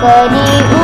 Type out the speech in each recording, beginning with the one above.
company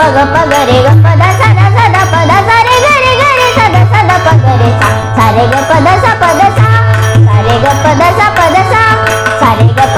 గప గప గరే గప the సద సద పద సరే సా పద సా. సరే గప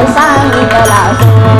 就里一个老师。